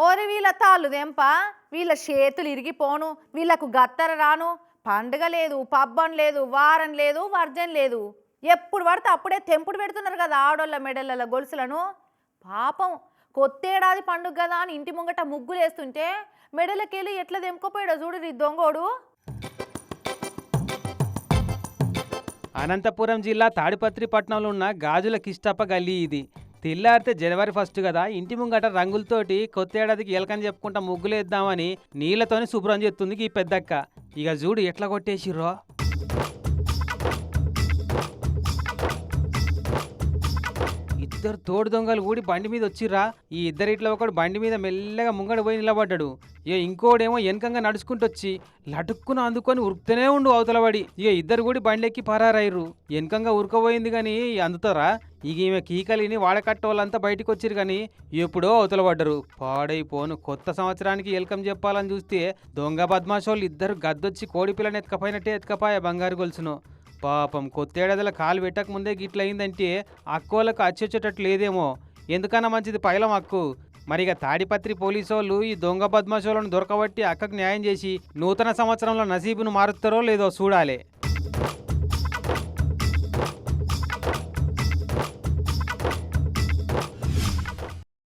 ఓరి వీళ్ళ తాళ్ళు దెంప వీళ్ళ చేతులు ఇరిగిపోను వీళ్ళకు గత్తర రాను. పండుగ లేదు పబ్బం లేదు వారం లేదు వర్జం లేదు. ఎప్పుడు పడితే అప్పుడే తెంపుడు పెడుతున్నారు కదా ఆడోళ్ళ మెడళ్ళ గొలుసులను. పాపం కొత్తేడాది పండుగ కదా అని ఇంటి ముంగట ముగ్గులు వేస్తుంటే మెడలకెళ్ళి ఎట్లా తెంపుకోపోయాడో చూడు ఈ దొంగోడు. అనంతపురం జిల్లా తాడిపత్రి పట్టణంలో ఉన్న గాజుల కిష్టప్ప గల్లీ ఇది. తెల్లారితే జనవరి ఫస్ట్ కదా. ఇంటి ముంగట రంగులతోటి కొత్త ఏడాదికి ఎలకని చెప్పుకుంటా ముగ్గులేద్దామని నీళ్ళతోని శుభ్రం చేస్తుంది ఈ పెద్దక్క. ఇక చూడు ఎట్లా కొట్టేసిర్రో. ఇద్దరు తోడు దొంగలు ఊడి బండి మీద వచ్చిర్రా. ఈ ఇద్దరిట్లో ఒకడు బండి మీద మెల్లగా ముంగడ పోయి నిలబడ్డాడు. ఇక ఇంకోడేమో వెనకంగా నడుచుకుంటూ వచ్చి లటుక్కున అందుకొని ఉరుకుతూనే ఉండు అవతలబడి ఇక ఇద్దరు కూడా బండి ఎక్కి పరారైరు వెనకంగా ఉరకపోయింది కానీ అందుతారా? ఇక ఈమె కీకలిని వాడకట్ట వాళ్ళంతా బయటికి వచ్చిరు కానీ ఎప్పుడో అవతలబడ్డరు పాడైపోను. కొత్త సంవత్సరానికి వెల్కమ్ చెప్పాలని చూస్తే దొంగ బద్మాషోళ్ళు ఇద్దరు గద్దొచ్చి కోడి పిల్లని ఎత్తుకపోయినట్టే ఎత్తుకపోయా బంగారు గొలుసును. పాపం కొత్తేడాదిలో కాలు పెట్టక ముందే గిట్లయిందంటే అక్కోలకు అచ్చొచ్చేటట్లు లేదేమో. ఎందుకన్నా మంచిది పైలం అక్కు? మరి ఇక తాడిపత్రి పోలీసు వాళ్ళు ఈ దొంగ బద్మాషులను దొరకబట్టి అక్కకు న్యాయం చేసి నూతన సంవత్సరంలో నసీబును మారుస్తారో లేదో చూడాలి.